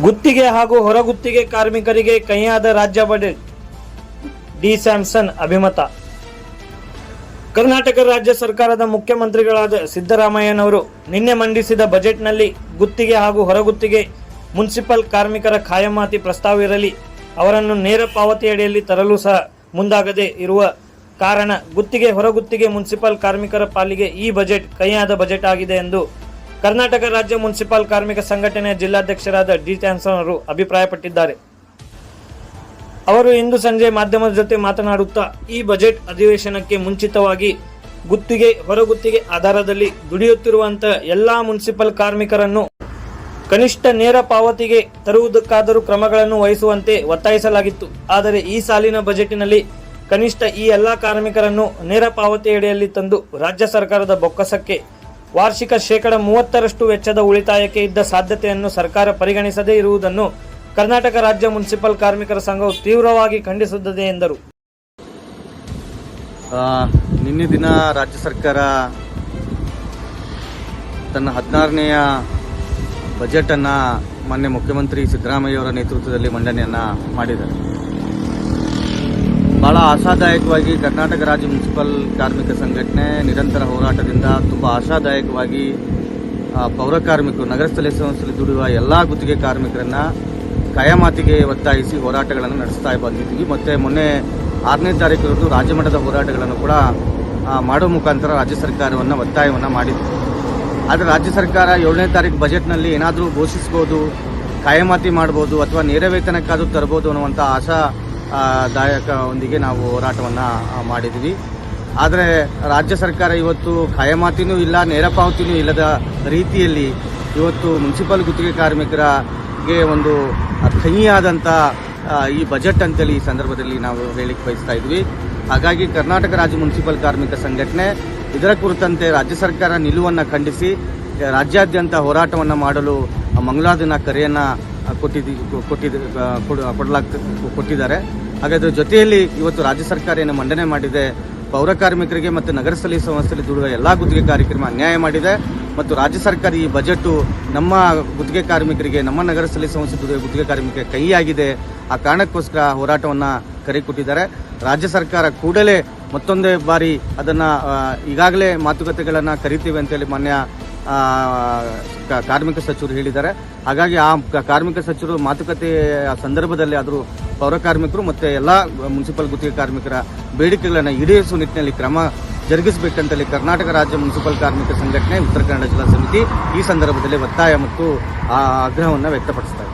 ಗುತ್ತಿಗೆ ಹಾಗೂ ಹೊರಗುತ್ತಿಗೆ ಕಾರ್ಮಿಕರಿಗೆ ಕೈಯಾದ ರಾಜ್ಯ ಬಜೆಟ್. ಡಿ ಸ್ಯಾಮ್ಸನ್ ಅಭಿಮತ. ಕರ್ನಾಟಕ ರಾಜ್ಯ ಸರ್ಕಾರದ ಮುಖ್ಯಮಂತ್ರಿಗಳಾದ ಸಿದ್ದರಾಮಯ್ಯನವರು ನಿನ್ನೆ ಮಂಡಿಸಿದ ಬಜೆಟ್ನಲ್ಲಿ ಗುತ್ತಿಗೆ ಹಾಗೂ ಹೊರಗುತ್ತಿಗೆ ಮುನ್ಸಿಪಲ್ ಕಾರ್ಮಿಕರ ಖಾಯಮಾತಿ ಪ್ರಸ್ತಾವವಿರಲಿ ಅವರನ್ನು ನೇರ ಪಾವತಿಯಡಿಯಲ್ಲಿ ತರಲು ಸಹ ಮುಂದಾಗದೆ ಇರುವ ಕಾರಣ ಗುತ್ತಿಗೆ ಹೊರಗುತ್ತಿಗೆ ಮುನ್ಸಿಪಲ್ ಕಾರ್ಮಿಕರ ಪಾಲಿಗೆ ಈ ಬಜೆಟ್ ಕೈಯಾದ ಬಜೆಟ್ ಆಗಿದೆ ಎಂದು ಕರ್ನಾಟಕ ರಾಜ್ಯ ಮುನ್ಸಿಪಲ್ ಕಾರ್ಮಿಕ ಸಂಘಟನೆಯ ಜಿಲ್ಲಾಧ್ಯಕ್ಷರಾದ ಡಿ ಚಾನ್ಸನ್ ಅವರು ಅಭಿಪ್ರಾಯಪಟ್ಟಿದ್ದಾರೆ. ಅವರು ಇಂದು ಸಂಜೆ ಮಾಧ್ಯಮದ ಜೊತೆ ಮಾತನಾಡುತ್ತಾ, ಈ ಬಜೆಟ್ ಅಧಿವೇಶನಕ್ಕೆ ಮುಂಚಿತವಾಗಿ ಗುತ್ತಿಗೆ, ಹೊರಗುತ್ತಿಗೆ ಆಧಾರದಲ್ಲಿ ದುಡಿಯುತ್ತಿರುವಂತಹ ಎಲ್ಲಾ ಮುನ್ಸಿಪಲ್ ಕಾರ್ಮಿಕರನ್ನು ಕನಿಷ್ಠ ನೇರ ಪಾವತಿಗೆ ತರುವುದಕ್ಕಾದರೂ ಕ್ರಮಗಳನ್ನು ವಹಿಸುವಂತೆ ಒತ್ತಾಯಿಸಲಾಗಿತ್ತು. ಆದರೆ ಈ ಸಾಲಿನ ಬಜೆಟ್ನಲ್ಲಿ ಕನಿಷ್ಠ ಈ ಎಲ್ಲಾ ಕಾರ್ಮಿಕರನ್ನು ನೇರ ಪಾವತಿಯಡಿಯಲ್ಲಿ ತಂದು ರಾಜ್ಯ ಸರ್ಕಾರದ ಬೊಕ್ಕಸಕ್ಕೆ ವಾರ್ಷಿಕ ಶೇಕಡ ಮೂವತ್ತರಷ್ಟು ವೆಚ್ಚದ ಉಳಿತಾಯಕ್ಕೆ ಇದ್ದ ಸಾಧ್ಯತೆಯನ್ನು ಸರ್ಕಾರ ಪರಿಗಣಿಸದೇ ಇರುವುದನ್ನು ಕರ್ನಾಟಕ ರಾಜ್ಯ ಮುನ್ಸಿಪಲ್ ಕಾರ್ಮಿಕರ ಸಂಘವು ತೀವ್ರವಾಗಿ ಖಂಡಿಸುತ್ತದೆ ಎಂದರು. ನಿನ್ನೆ ದಿನ ರಾಜ್ಯ ಸರ್ಕಾರ ತನ್ನ ಹದಿನಾರನೆಯ ಬಜೆಟನ್ನು ಮಾನ್ಯ ಮುಖ್ಯಮಂತ್ರಿ ಸಿದ್ದರಾಮಯ್ಯವರ ನೇತೃತ್ವದಲ್ಲಿ ಮಂಡನೆಯನ್ನು ಮಾಡಿದ್ದಾರೆ. ಬಹಳ ಆಶಾದಾಯಕವಾಗಿ ಕರ್ನಾಟಕ ರಾಜ್ಯ ಮುನ್ಸಿಪಲ್ ಕಾರ್ಮಿಕ ಸಂಘಟನೆ ನಿರಂತರ ಹೋರಾಟದಿಂದ ತುಂಬ ಆಶಾದಾಯಕವಾಗಿ ಪೌರ ಕಾರ್ಮಿಕರು ನಗರ ಸ್ಥಳೀಯ ಸಂಸ್ಥೆಯಲ್ಲಿ ದುಡಿಯುವ ಎಲ್ಲ ಗುತ್ತಿಗೆ ಕಾರ್ಮಿಕರನ್ನು ಕಾಯಮಾತಿಗೆ ಒತ್ತಾಯಿಸಿ ಹೋರಾಟಗಳನ್ನು ನಡೆಸ್ತಾ ಬಂದಿದ್ದೀವಿ. ಮತ್ತು ಮೊನ್ನೆ ಆರನೇ ತಾರೀಕು ರಾಜ್ಯಮಟ್ಟದ ಹೋರಾಟಗಳನ್ನು ಕೂಡ ಮಾಡೋ ಮುಖಾಂತರ ರಾಜ್ಯ ಸರ್ಕಾರವನ್ನು ಒತ್ತಾಯವನ್ನು ಮಾಡಿದೆ ಆದರೆ ರಾಜ್ಯ ಸರ್ಕಾರ ಏಳನೇ ತಾರೀಕು ಬಜೆಟ್ನಲ್ಲಿ ಏನಾದರೂ ಘೋಷಿಸ್ಬೋದು, ಕಾಯಮಾತಿ ಮಾಡ್ಬೋದು ಅಥವಾ ನೇರ ವೇತನಕ್ಕಾದರೂ ತರ್ಬೋದು ಅನ್ನುವಂಥ ಆಶಾ ಆ, ದಾಯಕದೊಂದಿಗೆ ನಾವು ಹೋರಾಟವನ್ನು ಮಾಡಿದ್ವಿ. ಆದರೆ ರಾಜ್ಯ ಸರ್ಕಾರ ಇವತ್ತು ಕಾಯಮಾತಿನೂ ಇಲ್ಲ ನೇರ ಪಾವತಿನೂ ಇಲ್ಲದ ರೀತಿಯಲ್ಲಿ ಇವತ್ತು ಮುನ್ಸಿಪಲ್ ಗುತ್ತಿಗೆ ಕಾರ್ಮಿಕರಿಗೆ ಒಂದು ಕಹಿಯಾದಂಥ ಈ ಬಜೆಟ್ ಅಂತೇಳಿ ಈ ಸಂದರ್ಭದಲ್ಲಿ ನಾವು ಹೇಳಿಕ್ಕೆ ಬಯಸ್ತಾ ಇದ್ವಿ. ಹಾಗಾಗಿ ಕರ್ನಾಟಕ ರಾಜ್ಯ ಮುನ್ಸಿಪಲ್ ಕಾರ್ಮಿಕ ಸಂಘಟನೆ ಇದರ ಕುರಿತಂತೆ ರಾಜ್ಯ ಸರ್ಕಾರ ನಿಲುವನ್ನು ಖಂಡಿಸಿ ರಾಜ್ಯಾದ್ಯಂತ ಹೋರಾಟವನ್ನು ಮಾಡಲು ಮಂಗಳವಾರ ದಿನ ಕರೆಯನ್ನು ಕೊಟ್ಟಿದ್ದಿ ಕೊಟ್ಟಿದ್ದ ಕೊಡ- ಕೊಡಲಾಗ್ತ ಕೊಟ್ಟಿದ್ದಾರೆ. ಹಾಗಾದ್ರೆ ಜೊತೆಯಲ್ಲಿ ಇವತ್ತು ರಾಜ್ಯ ಸರ್ಕಾರ ಏನು ಮಂಡನೆ ಮಾಡಿದೆ, ಪೌರ ಕಾರ್ಮಿಕರಿಗೆ ಮತ್ತು ನಗರ ಸ್ಥಳೀಯ ಸಂಸ್ಥೆಯಲ್ಲಿ ದುಡಿದ ಎಲ್ಲ ಗುತ್ತಿಗೆ ಕಾರ್ಯಕ್ರಮ ಅನ್ಯಾಯ ಮಾಡಿದೆ. ಮತ್ತು ರಾಜ್ಯ ಸರ್ಕಾರ ಈ ಬಜೆಟು ನಮ್ಮ ಗುತ್ತಿಗೆ ಕಾರ್ಮಿಕರಿಗೆ, ನಮ್ಮ ನಗರ ಸ್ಥಳೀಯ ಸಂಸ್ಥೆ ದುಡಿದ ಗುತ್ತಿಗೆ ಕಾರ್ಮಿಕರಿಗೆ ಕೈಯಾಗಿದೆ. ಆ ಕಾರಣಕ್ಕೋಸ್ಕರ ಹೋರಾಟವನ್ನು ಕರೆ ಕೊಟ್ಟಿದ್ದಾರೆ. ರಾಜ್ಯ ಸರ್ಕಾರ ಕೂಡಲೇ ಮತ್ತೊಂದೇ ಬಾರಿ ಅದನ್ನು ಈಗಾಗಲೇ ಮಾತುಕತೆಗಳನ್ನು ಕರಿತೀವಿ ಅಂತೇಳಿ ಮಾನ್ಯ ಕಾರ್ಮಿಕ ಸಚಿವರು ಹೇಳಿದ್ದಾರೆ. ಹಾಗಾಗಿ ಆ ಕಾರ್ಮಿಕ ಸಚಿವರು ಮಾತುಕತೆ ಸಂದರ್ಭದಲ್ಲಿ ಆದರೂ ಪೌರ ಕಾರ್ಮಿಕರು ಮತ್ತು ಎಲ್ಲ ಮುನ್ಸಿಪಲ್ ಗುತ್ತಿಗೆ ಕಾರ್ಮಿಕರ ಬೇಡಿಕೆಗಳನ್ನು ಈಡೇರಿಸುವ ನಿಟ್ಟಿನಲ್ಲಿ ಕ್ರಮ ಜರುಗಿಸಬೇಕಂತೇಳಿ ಕರ್ನಾಟಕ ರಾಜ್ಯ ಮುನ್ಸಿಪಲ್ ಕಾರ್ಮಿಕ ಸಂಘಟನೆ ಉತ್ತರ ಕನ್ನಡ ಜಿಲ್ಲಾ ಸಮಿತಿ ಈ ಸಂದರ್ಭದಲ್ಲಿ ಒತ್ತಾಯ ಮತ್ತು ಆಗ್ರಹವನ್ನು ವ್ಯಕ್ತಪಡಿಸ್ತಾರೆ